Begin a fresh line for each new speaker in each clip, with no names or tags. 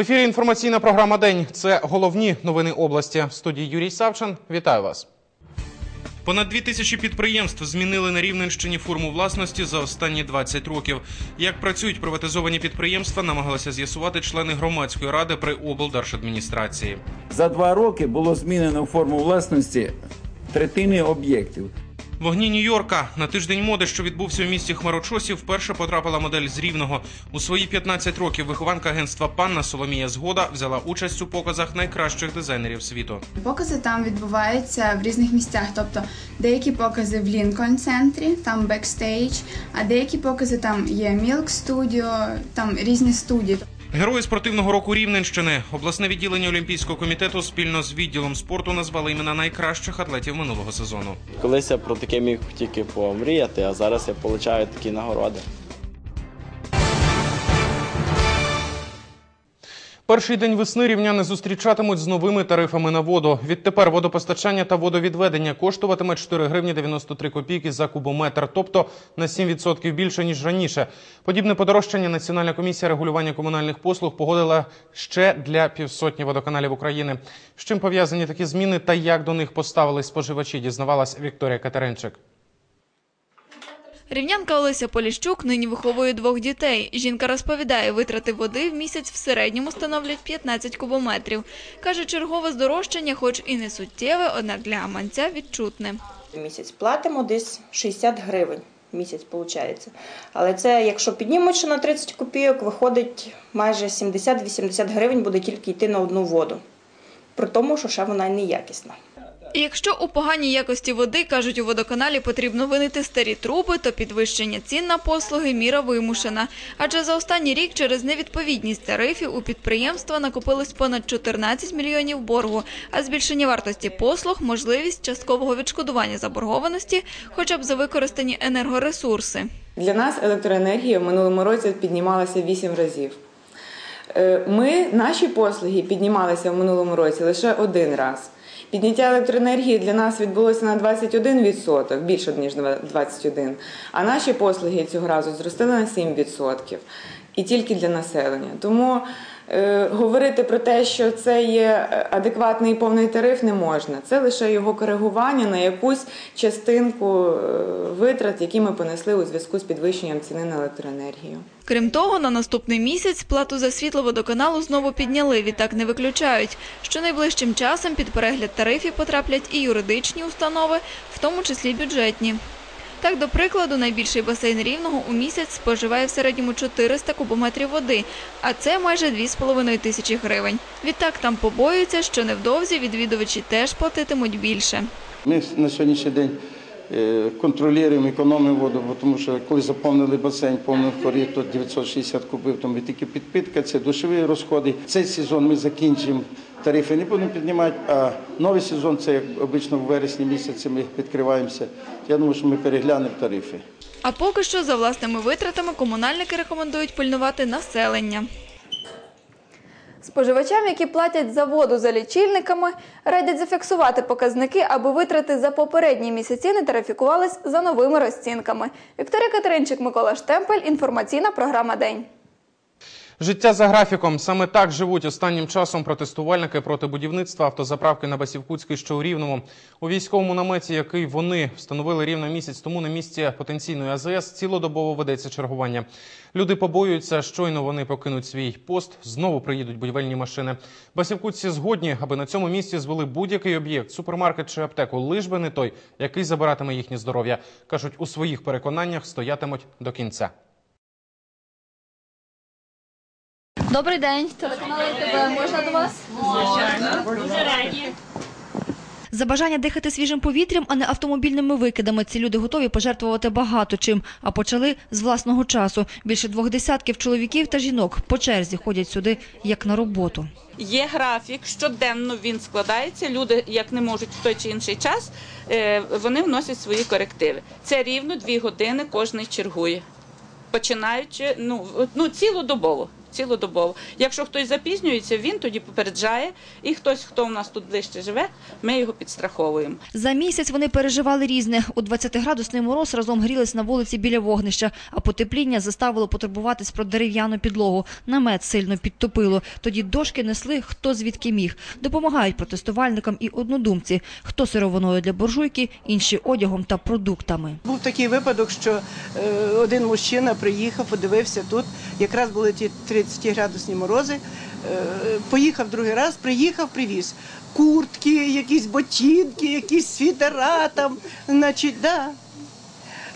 В ефірі інформаційна програма День. Це головні новини області. В студії Юрій Савчин. Вітаю вас. Понад дві тисячі підприємств змінили на Рівненщині форму власності за останні 20 років. Як працюють приватизовані підприємства, намагалися з'ясувати члени громадської ради при облдержадміністрації.
За два роки було змінено форму власності третини об'єктів.
Вогні Нью-Йорка на тиждень моди, що відбувся у місті Хмарочосів, вперше потрапила модель з Рівного. У свої 15 років вихованка агентства Панна Соломія Згода взяла участь у показах найкращих дизайнерів світу.
Покази там відбуваються в різних місцях. Тобто деякі покази в Лінкольн центрі, там бекстейдж, а деякі покази там є Milk Studio, там різні студії.
Герої спортивного року Рівненщини, обласне відділення Олімпійського комітету спільно з відділом спорту назвали імена найкращих атлетів минулого сезону.
Колись я про таке міг тільки помріяти, а зараз я отримую такі нагороди.
Перший день весни рівняни зустрічатимуть з новими тарифами на воду. Відтепер водопостачання та водовідведення коштуватиме 4 гривні 93 копійки за кубометр, тобто на 7% більше ніж раніше. Подібне подорожчання Національна комісія регулювання комунальних послуг погодила ще для півсотні водоканалів України. З чим пов'язані такі зміни та як до них поставились споживачі, дізнавалась Вікторія Катеринчик.
Рівнянка Олеся Поліщук нині виховує двох дітей. Жінка розповідає, витрати води в місяць в середньому становлять 15 кубометрів. Каже, чергове здорожчання, хоч і не суттєве, однак для гаманця відчутне.
Місяць платимо десь 60 гривень. Місяць виходить. Але це, якщо піднімуть на 30 копійок, виходить майже 70-80 гривень буде тільки йти на одну воду. При тому, що ще вона неякісна.
Якщо у поганій якості води, кажуть, у водоканалі потрібно винити старі труби, то підвищення цін на послуги міра вимушена. Адже за останній рік через невідповідність тарифів у підприємства накопилось понад 14 мільйонів боргу, а збільшення вартості послуг – можливість часткового відшкодування заборгованості хоча б за використані енергоресурси.
Для нас електроенергія в минулому році піднімалася 8 разів. Е, Ми, наші послуги піднімалися в минулому році лише один раз. Підняття електроенергії для нас відбулося на 21%, більше ніж на 21%. А наші послуги цього разу зростили на 7%. І тільки для населення. Тому говорити про те, що це є адекватний і повний тариф, не можна. Це лише його коригування на якусь частинку е, витрат, які ми понесли у зв'язку з підвищенням ціни на електроенергію.
Крім того, на наступний місяць плату за світло водоканалу знову підняли, відтак не виключають, що найближчим часом під перегляд тарифів потраплять і юридичні установи, в тому числі бюджетні. Так, до прикладу, найбільший басейн Рівного у місяць споживає в середньому 400 кубометрів води, а це майже 2,5 тисячі гривень. Відтак там побоюються, що невдовзі відвідувачі теж платитимуть більше.
Ми на сьогоднішній день контролюємо, економимо воду, бо тому що коли заповнили басейн, повний коріт, то 960 кубів, там і тільки підпитка, це душові розходи. Цей сезон ми закінчимо, тарифи не будемо піднімати, а новий сезон, це як обично в вересні місяці ми відкриваємося. Я думаю, що ми переглянемо тарифи.
А поки що за власними витратами комунальники рекомендують пильнувати населення.
Споживачам, які платять за воду за лічильниками, радять зафіксувати показники, аби витрати за попередні місяці не тарифікувались за новими розцінками. Вікторія Катеринчик, Микола Штемпель. Інформаційна програма День.
Життя за графіком. Саме так живуть останнім часом протестувальники проти будівництва автозаправки на Басівкутській, що у Рівному. У військовому наметі, який вони встановили рівно місяць тому на місці потенційної АЗС, цілодобово ведеться чергування. Люди побоюються, щойно вони покинуть свій пост, знову приїдуть будівельні машини. Басівкутці згодні, аби на цьому місці звели будь-який об'єкт, супермаркет чи аптеку, лиш би не той, який забиратиме їхнє здоров'я. Кажуть, у своїх переконаннях стоятимуть до кінця.
Добрий день, телеканал ТВ. Можна до вас?
За бажання дихати свіжим повітрям, а не автомобільними викидами, ці люди готові пожертвувати багато чим, а почали з власного часу. Більше двох десятків чоловіків та жінок по черзі ходять сюди як на роботу.
Є графік, щоденно він складається. Люди, як не можуть в той чи інший час, е, вони вносять свої корективи. Це рівно дві години кожний чергує. Починаючи ну, ну цілодобово. Цілодобово. Якщо хтось запізнюється, він тоді попереджає, і хтось, хто в нас тут ближче живе, ми його підстраховуємо.
За місяць вони переживали різне. У 20-градусний мороз разом грілись на вулиці біля вогнища, а потепління заставило потурбуватись про дерев'яну підлогу. Намет сильно підтопило. Тоді дошки несли хто звідки міг. Допомагають протестувальникам і однодумці. Хто сировиною для буржуйки, інші одягом та продуктами.
Був такий випадок, що е, один мужчина приїхав, подивився тут. Якраз були ті 30-градусні морози. Е, поїхав другий раз, приїхав, привіз куртки, якісь ботинки, якісь світера там. Значить, да.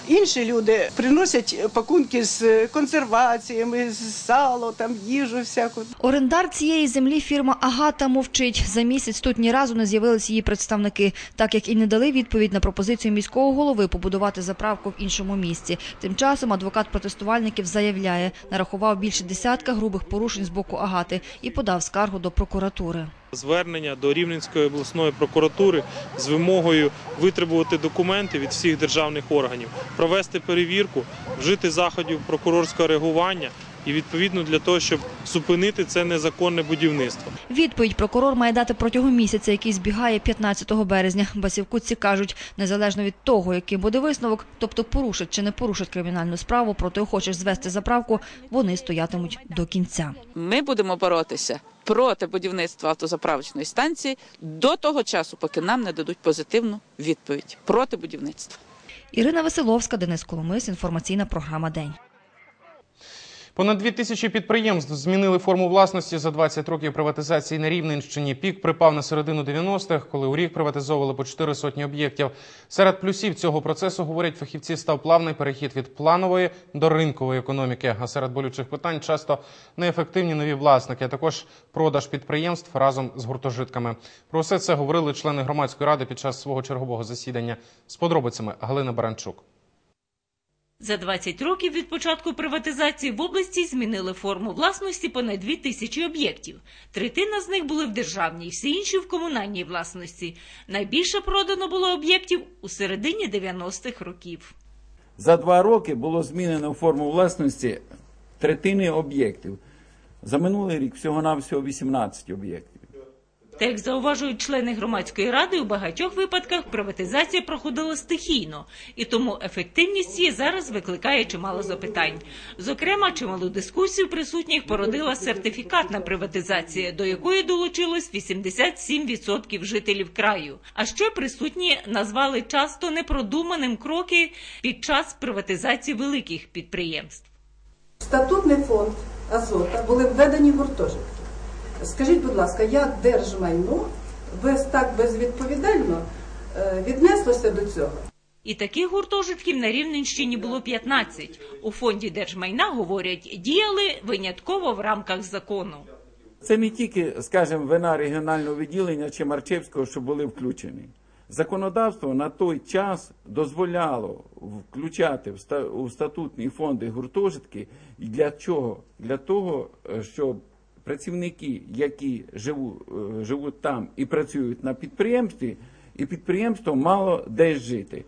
Інші люди приносять пакунки з консерваціями, з сало, там їжу всяку.
Орендар цієї землі фірма Агата мовчить. За місяць тут ні разу не з'явились її представники, так як і не дали відповідь на пропозицію міського голови побудувати заправку в іншому місці. Тим часом адвокат протестувальників заявляє, нарахував більше десятка грубих порушень з боку Агати і подав скаргу до прокуратури.
Звернення до Рівненської обласної прокуратури з вимогою витребувати документи від всіх державних органів, провести перевірку, вжити заходів прокурорського реагування і відповідно для того, щоб зупинити це незаконне будівництво.
Відповідь прокурор має дати протягом місяця, який збігає 15 березня. Басівкутці кажуть, незалежно від того, яким буде висновок, тобто порушать чи не порушать кримінальну справу проти охочих звести заправку, вони стоятимуть до кінця.
Ми будемо боротися проти будівництва автозаправочної станції до того часу, поки нам не дадуть позитивну відповідь проти будівництва.
Ірина Василовська, Денис Коломис, інформаційна програма День.
Понад дві тисячі підприємств змінили форму власності за 20 років приватизації на Рівненщині. Пік припав на середину 90-х, коли у рік приватизовували по 4 сотні об'єктів. Серед плюсів цього процесу, говорять фахівці, став плавний перехід від планової до ринкової економіки. А серед болючих питань часто неефективні нові власники, а також продаж підприємств разом з гуртожитками. Про все це говорили члени громадської ради під час свого чергового засідання. З подробицями Галина Баранчук.
За 20 років від початку приватизації в області змінили форму власності понад 2 тисячі об'єктів. Третина з них були в державній, всі інші в комунальній власності. Найбільше продано було об'єктів у середині 90-х років.
За два роки було змінено форму власності третини об'єктів. За минулий рік всього-навсього 18 об'єктів.
Та як зауважують члени громадської ради, у багатьох випадках приватизація проходила стихійно, і тому ефективність її зараз викликає чимало запитань. Зокрема, чималу дискусію присутніх породила сертифікатна приватизація, до якої долучилось 87% жителів краю. А ще присутні назвали часто непродуманим кроки під час приватизації великих підприємств.
Статутний фонд Азота були введені гуртожитки. Скажіть, будь ласка, як держмайно без так безвідповідально е, віднеслося до цього?
І таких гуртожитків на Рівненщині було 15. У фонді держмайна, говорять, діяли винятково в рамках закону.
Це не тільки, скажімо, вина регіонального відділення чи Марчевського, що були включені. Законодавство на той час дозволяло включати у статутні фонди гуртожитки. І Для чого? Для того, е, щоб працівники, які живуть, живуть там і працюють на підприємстві, і підприємство мало десь жити.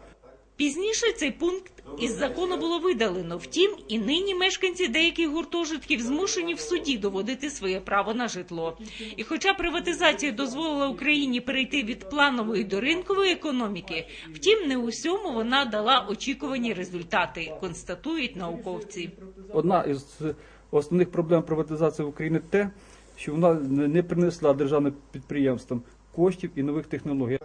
Пізніше цей пункт із закону було видалено. Втім, і нині мешканці деяких гуртожитків змушені в суді доводити своє право на житло. І хоча приватизація дозволила Україні перейти від планової до ринкової економіки, втім, не усьому вона дала очікувані результати, констатують науковці.
Одна із основних проблем приватизації в Україні те, що вона не принесла державним підприємствам коштів і нових технологій.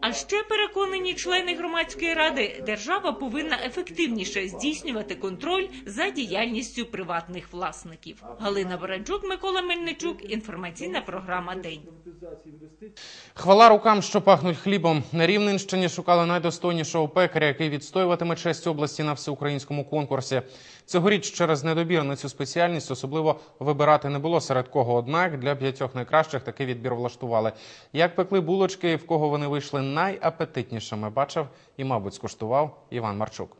А ще переконані члени громадської ради, держава повинна ефективніше здійснювати контроль за діяльністю приватних власників. Галина Баранчук, Микола Мельничук. Інформаційна програма День.
Хвала рукам, що пахнуть хлібом. На Рівненщині шукали найдостойнішого пекаря, який відстоюватиме честь області на всеукраїнському конкурсі. Цьогоріч через недобір на цю спеціальність особливо вибирати не було серед кого. Однак для п'ятьох найкращих такий відбір влаштували. Як пекли булочки в кого вони вийшли найапетитнішими, бачив і, мабуть, скуштував Іван Марчук.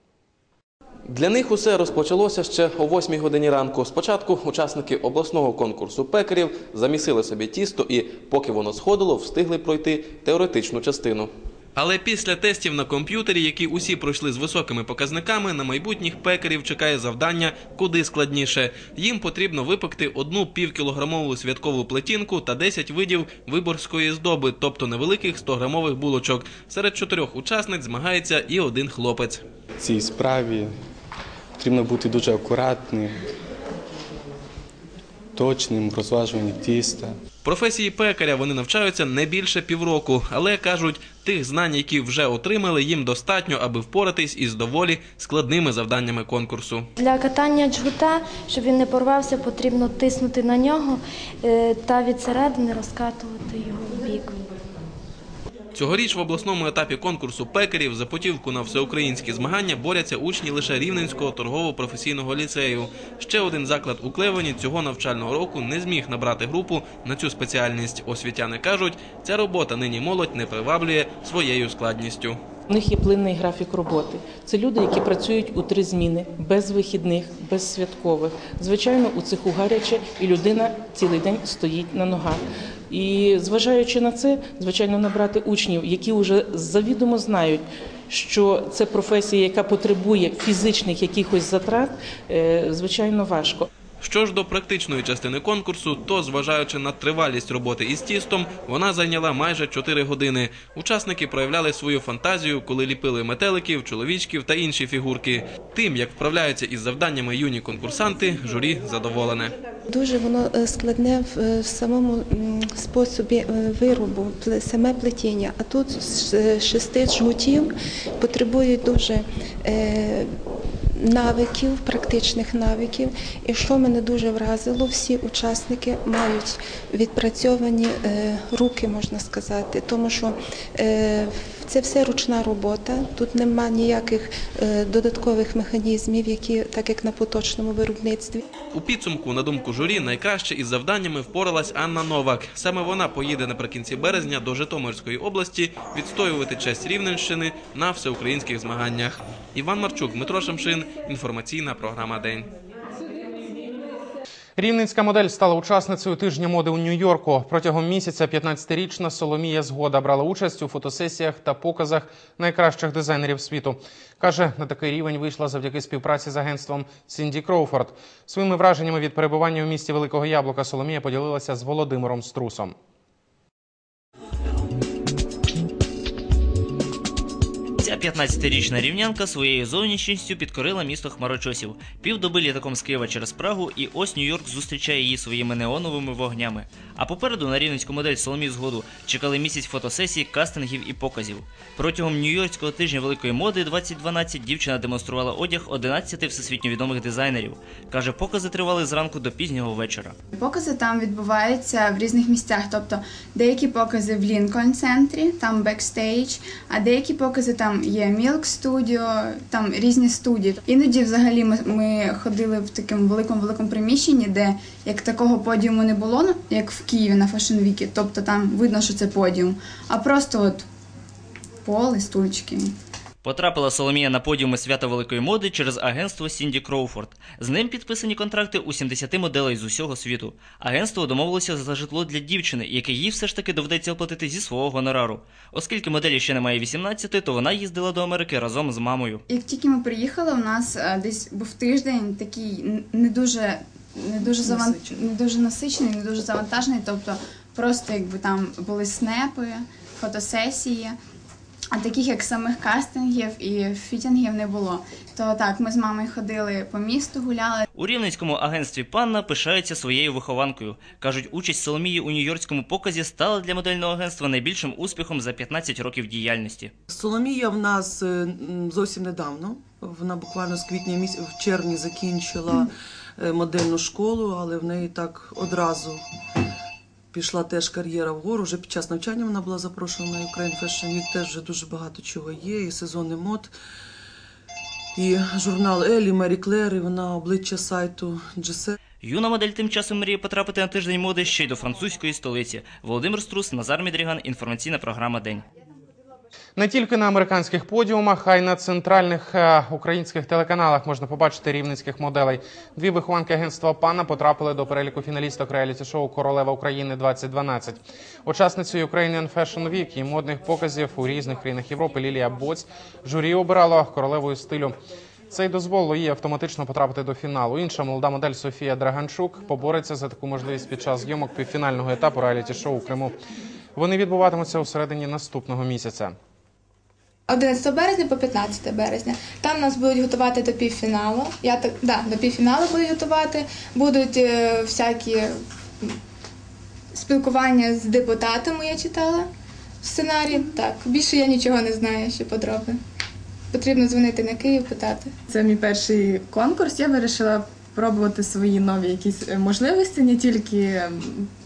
Для них усе розпочалося ще о 8 годині ранку. Спочатку учасники обласного конкурсу пекарів замісили собі тісто і, поки воно сходило, встигли пройти теоретичну частину. Але після тестів на комп'ютері, які усі пройшли з високими показниками, на майбутніх пекарів чекає завдання куди складніше. Їм потрібно випекти одну півкілограмову святкову плетінку та 10 видів виборської здоби, тобто невеликих 100-грамових булочок. Серед чотирьох учасниць змагається і один хлопець.
В цій справі потрібно бути дуже акуратним, точним, в розважуванні тіста.
Професії пекаря вони навчаються не більше півроку, але кажуть, тих знань, які вже отримали, їм достатньо, аби впоратись із доволі складними завданнями конкурсу.
Для катання джгута, щоб він не порвався, потрібно тиснути на нього е, та від середини розкатувати його в бік.
Цьогоріч в обласному етапі конкурсу пекарів за путівку на всеукраїнські змагання борються учні лише Рівненського торгово-професійного ліцею. Ще один заклад у Клевені цього навчального року не зміг набрати групу на цю спеціальність. Освітяни кажуть, ця робота нині молодь не приваблює своєю складністю.
У них є плинний графік роботи. Це люди, які працюють у три зміни, без вихідних, без святкових. Звичайно, у цеху гаряче, і людина цілий день стоїть на ногах. І зважаючи на це, звичайно, набрати учнів, які вже завідомо знають, що це професія, яка потребує фізичних якихось затрат, е, звичайно, важко.
Що ж до практичної частини конкурсу, то зважаючи на тривалість роботи із тістом, вона зайняла майже 4 години. Учасники проявляли свою фантазію, коли ліпили метеликів, чоловічків та інші фігурки. Тим, як вправляються із завданнями юні конкурсанти, журі задоволене.
Дуже воно е, складне в е, самому способі е, виробу, саме плетіння. А тут з шести жгутів потребують дуже навиків, практичних навиків. І що мене дуже вразило, всі учасники мають відпрацьовані е, руки, можна сказати, тому що е, це все ручна робота. Тут нема ніяких е, додаткових механізмів, які так як на поточному виробництві.
У підсумку, на думку журі, найкраще із завданнями впоралась Анна Новак. Саме вона поїде наприкінці березня до Житомирської області відстоювати честь Рівненщини на всеукраїнських змаганнях. Іван Марчук, Дмитро Шамшин. Інформаційна програма День.
Рівненська модель стала учасницею тижня моди у Нью-Йорку. Протягом місяця 15-річна Соломія Згода брала участь у фотосесіях та показах найкращих дизайнерів світу. Каже, на такий рівень вийшла завдяки співпраці з агентством Сінді Кроуфорд. Своїми враженнями від перебування у місті Великого Яблука Соломія поділилася з Володимиром Струсом.
15-річна рівнянка своєю зовнішністю підкорила місто хмарочосів. Півдоби літаком з Києва через Прагу, і ось Нью-Йорк зустрічає її своїми неоновими вогнями. А попереду на рівненську модель Соломію Згоду чекали місяць фотосесій, кастингів і показів. Протягом Нью-Йоркського тижня великої моди 2012 дівчина демонструвала одяг 11 всесвітньо відомих дизайнерів. Каже, покази тривали зранку до пізнього вечора.
Покази там відбуваються в різних місцях. Тобто деякі покази в Лінкольн центрі, там бекстейдж, а деякі покази там є Milk Studio, там різні студії. Іноді взагалі ми, ми ходили в такому великому великому приміщенні, де як такого подіуму не було, ну, як в Києві на Fashion Week, тобто там видно, що це подіум, а просто от поле, стульчики.
Потрапила Соломія на подіуми свята великої моди через агентство Сінді Кроуфорд. З ним підписані контракти у 70 моделей з усього світу. Агентство домовилося за житло для дівчини, яке їй все ж таки доведеться оплатити зі свого гонорару. Оскільки моделі ще немає 18, то вона їздила до Америки разом з мамою.
Як тільки ми приїхали, у нас е, десь був тиждень такий не дуже, не дуже заван... не дуже насичений, не дуже завантажений. Тобто просто якби там були снепи, фотосесії. А таких як самих кастингів і фітінгів не було. То так, ми з мамою ходили по місту, гуляли.
У рівненському агентстві Панна пишається своєю вихованкою. Кажуть, участь Соломії у нью-йоркському показі стала для модельного агентства найбільшим успіхом за 15 років діяльності.
Соломія в нас е, зовсім недавно. Вона буквально з квітня місяця в червні закінчила е, модельну школу, але в неї так одразу пішла теж кар'єра вгору. Вже під час навчання вона була запрошена на Ukraine Fashion Week. Теж вже дуже багато чого є, і сезони мод. І журнал Елі, Мері Клер, і вона обличчя сайту Джесе.
Юна модель тим часом мріє потрапити на тиждень моди ще й до французької столиці. Володимир Струс, Назар Мідріган. Інформаційна програма День.
Не тільки на американських подіумах, а й на центральних е, українських телеканалах можна побачити рівненських моделей. Дві вихованки агентства Пана потрапили до переліку фіналісток реаліті-шоу Королева України 2012 Учасницею Ukrainian Fashion Week і модних показів у різних країнах Європи Лілія Боць журі обирало королевою стилю. Це й дозволило їй автоматично потрапити до фіналу. Інша молода модель Софія Драганчук побореться за таку можливість під час зйомок півфінального етапу реаліті-шоу у Криму. Вони відбуватимуться у середині наступного місяця.
11 березня по 15 березня. Там нас будуть готувати до півфіналу. Я так да, до півфіналу будуть готувати. Будуть е, всякі спілкування з депутатами. Я читала в сценарії. Так, більше я нічого не знаю ще подробно. Потрібно дзвонити на Київ, питати.
Це мій перший конкурс. Я вирішила пробувати свої нові якісь е, можливості, не тільки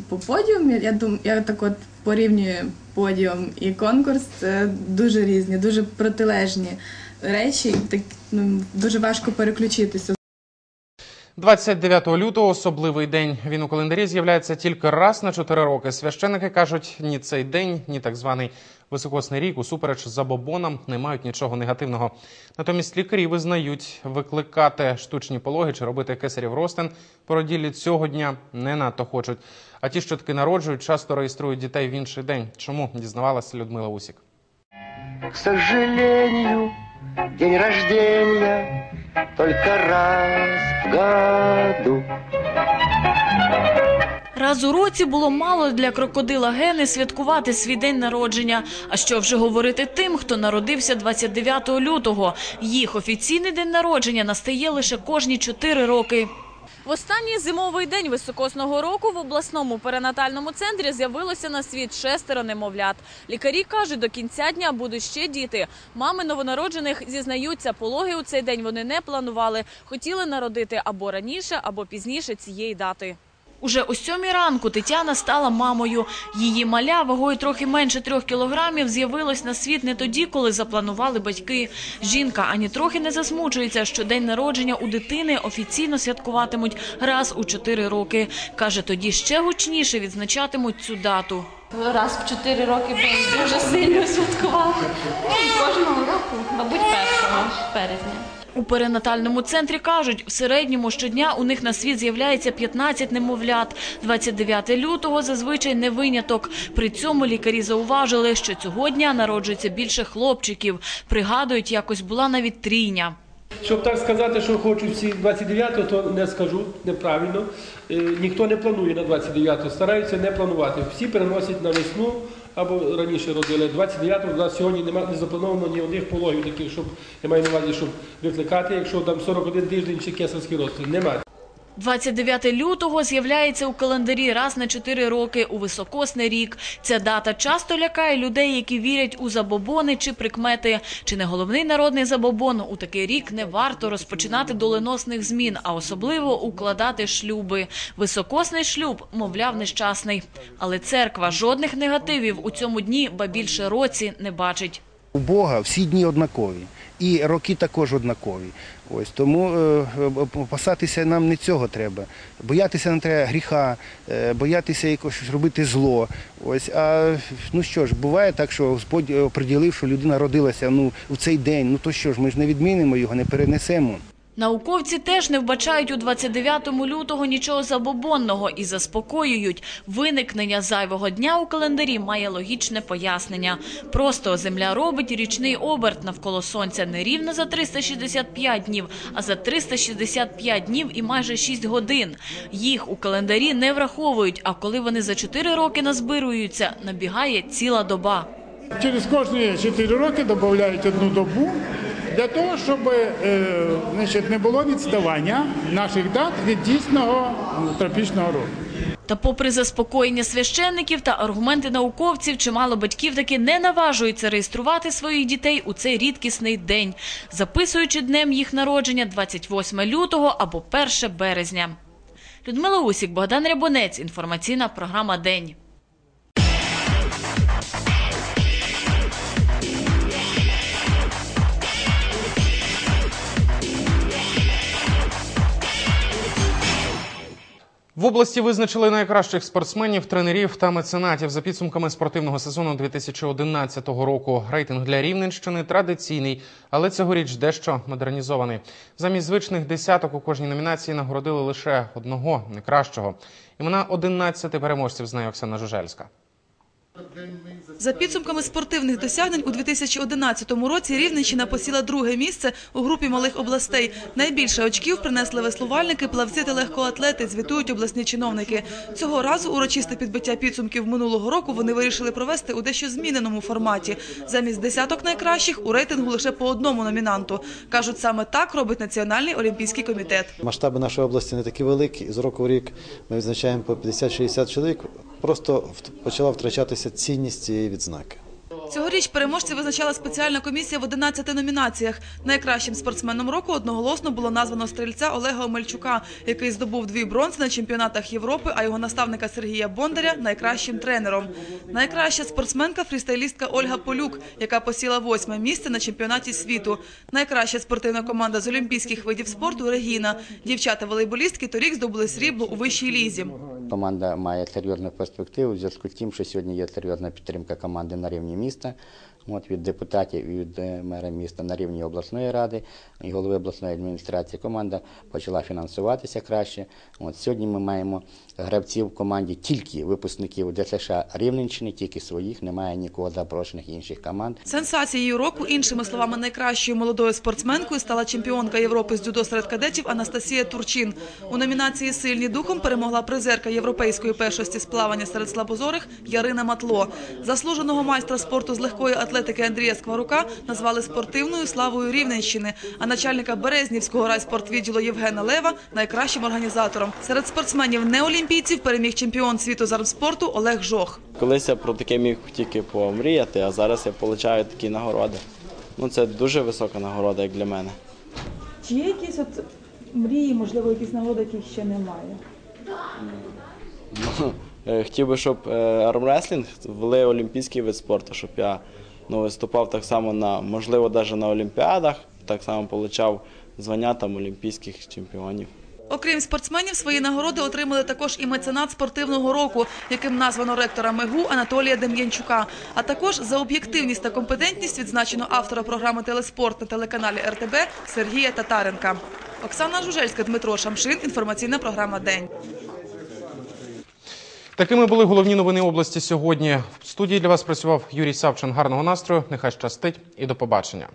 по подіуму. Я дум, я так от порівнюю подіум і конкурс. Це дуже різні, дуже протилежні речі. Так ну дуже важко переключитися.
29 лютого особливий день. Він у календарі з'являється тільки раз на 4 роки. Священники кажуть, ні цей день, ні так званий високосний рік, усупереч забобонам, не мають нічого негативного. Натомість лікарі визнають, викликати штучні пологи чи робити кесарів ростин породіллі цього дня не надто хочуть. А ті, що таки народжують, часто реєструють дітей в інший день. Чому дізнавалася Людмила Усік?
К сожалению, день рождения только раз в году.
Раз у році було мало для крокодила Гени святкувати свій день народження. А що вже говорити тим, хто народився 29 лютого? Їх офіційний день народження настає лише кожні 4 роки.
В останній зимовий день високосного року в обласному перинатальному центрі з'явилося на світ шестеро немовлят. Лікарі кажуть, до кінця дня будуть ще діти. Мами новонароджених зізнаються, пологи у цей день вони не планували. Хотіли народити або раніше, або пізніше цієї дати.
Уже о сьомій ранку Тетяна стала мамою. Її маля вагою трохи менше трьох кілограмів з'явилось на світ не тоді, коли запланували батьки. Жінка ані трохи не засмучується, що день народження у дитини офіційно святкуватимуть раз у чотири роки. Каже, тоді ще гучніше відзначатимуть цю дату.
Раз в чотири роки дуже сильно святкувати. Ну, Кожного року, мабуть, першого березня.
У перинатальному центрі кажуть, в середньому щодня у них на світ з'являється 15 немовлят. 29 лютого зазвичай не виняток. При цьому лікарі зауважили, що цього дня народжується більше хлопчиків. Пригадують, якось була навіть трійня.
Щоб так сказати, що хочу всі 29-го, то не скажу неправильно. Е, Ніхто не планує на 29-го, стараються не планувати. Всі переносять на весну або раніше родили. 29-го у сьогодні нема, не заплановано ні одних пологів таких, щоб я маю на увазі, щоб викликати, якщо там 41 тиждень чи кесарський розстріл. Немає.
29 лютого з'являється у календарі раз на 4 роки у високосний рік. Ця дата часто лякає людей, які вірять у забобони чи прикмети. Чи не головний народний забобон у такий рік не варто розпочинати доленосних змін, а особливо укладати шлюби. Високосний шлюб, мовляв, нещасний. Але церква жодних негативів у цьому дні, ба більше році, не бачить.
У Бога всі дні однакові, і роки також однакові. Ось тому е, е, опасатися нам не цього треба. Боятися не треба гріха, е, боятися якось робити зло. Ось а ну що ж, буває так, що Господь оприділив, що людина родилася ну в цей день. Ну то що ж, ми ж не відмінимо його, не перенесемо.
Науковці теж не вбачають у 29 лютого нічого забобонного і заспокоюють. Виникнення зайвого дня у календарі має логічне пояснення. Просто Земля робить річний оберт навколо Сонця не рівно за 365 днів, а за 365 днів і майже 6 годин. Їх у календарі не враховують, а коли вони за 4 роки назбируються, набігає ціла доба.
Через кожні 4 роки додають одну добу для того, щоб е, значить, не було відставання наших дат від дійсного тропічного року.
Та попри заспокоєння священників та аргументи науковців, чимало батьків таки не наважуються реєструвати своїх дітей у цей рідкісний день, записуючи днем їх народження 28 лютого або 1 березня. Людмила Усік, Богдан Рябонець. Інформаційна програма День.
В області визначили найкращих спортсменів, тренерів та меценатів за підсумками спортивного сезону 2011 року. Рейтинг для Рівненщини традиційний, але цьогоріч дещо модернізований. Замість звичних десяток у кожній номінації нагородили лише одного найкращого. Імена 11 переможців знає Оксана Жужельська.
За підсумками спортивних досягнень у 2011 році Рівненщина посіла друге місце у групі малих областей. Найбільше очків принесли веслувальники, плавці та легкоатлети, звітують обласні чиновники. Цього разу урочисте підбиття підсумків минулого року вони вирішили провести у дещо зміненому форматі. Замість десяток найкращих у рейтингу лише по одному номінанту. Кажуть, саме так робить Національний олімпійський комітет.
Масштаби нашої області не такі великі, з року в рік ми відзначаємо по 50-60 чоловік. Просто почала втрачатися цінність цієї відзнаки.
Цьогоріч переможців визначала спеціальна комісія в 11 номінаціях. Найкращим спортсменом року одноголосно було названо стрільця Олега Омельчука, який здобув дві бронзи на чемпіонатах Європи, а його наставника Сергія Бондаря найкращим тренером. Найкраща спортсменка фрістайлістка Ольга Полюк, яка посіла восьме місце на чемпіонаті світу. Найкраща спортивна команда з олімпійських видів спорту Регіна. Дівчата-волейболістки торік здобули срібло у вищій лізі.
Команда має серйозну перспективу в зв'язку з тим, що сьогодні є серйозна підтримка команди на рівні міста. От від депутатів від е, мера міста на рівні обласної ради і голови обласної адміністрації команда почала фінансуватися краще. От сьогодні ми маємо гравців в команді тільки випускників ДСШ Рівненщини, тільки своїх, немає нікого запрошених інших команд.
Сенсацією року, іншими словами, найкращою молодою спортсменкою стала чемпіонка Європи з дзюдо серед кадетів Анастасія Турчин. У номінації Сильні духом перемогла призерка європейської першості з плавання серед слабозорих Ярина Матло. Заслуженого майстра спорту з легкої атлетики Андрія Скварука назвали спортивною славою Рівненщини, а начальника Березнівського райспортвідділу Євгена Лева найкращим організатором. Серед спортсменів неолімпійців переміг чемпіон світу з армспорту Олег Жох.
Колись я про таке міг тільки помріяти, а зараз я отримую такі нагороди. Ну, це дуже висока нагорода, як для мене.
Чи є якісь от мрії, можливо, якісь нагоди, яких ще немає?
Ну, е, Хотів би, щоб е, армреслінг ввели олімпійський вид спорту, щоб я ну, виступав так само на, можливо, навіть на Олімпіадах, так само отримав звання там олімпійських чемпіонів.
Окрім спортсменів, свої нагороди отримали також і меценат спортивного року, яким названо ректора МИГУ Анатолія Дем'янчука. А також за об'єктивність та компетентність відзначено автора програми Телеспорт на телеканалі РТБ Сергія Татаренка. Оксана Жужельська, Дмитро Шамшин. Інформаційна програма День.
Такими були головні новини області сьогодні. В студії для вас працював Юрій Савчин. Гарного настрою. Нехай щастить і до побачення.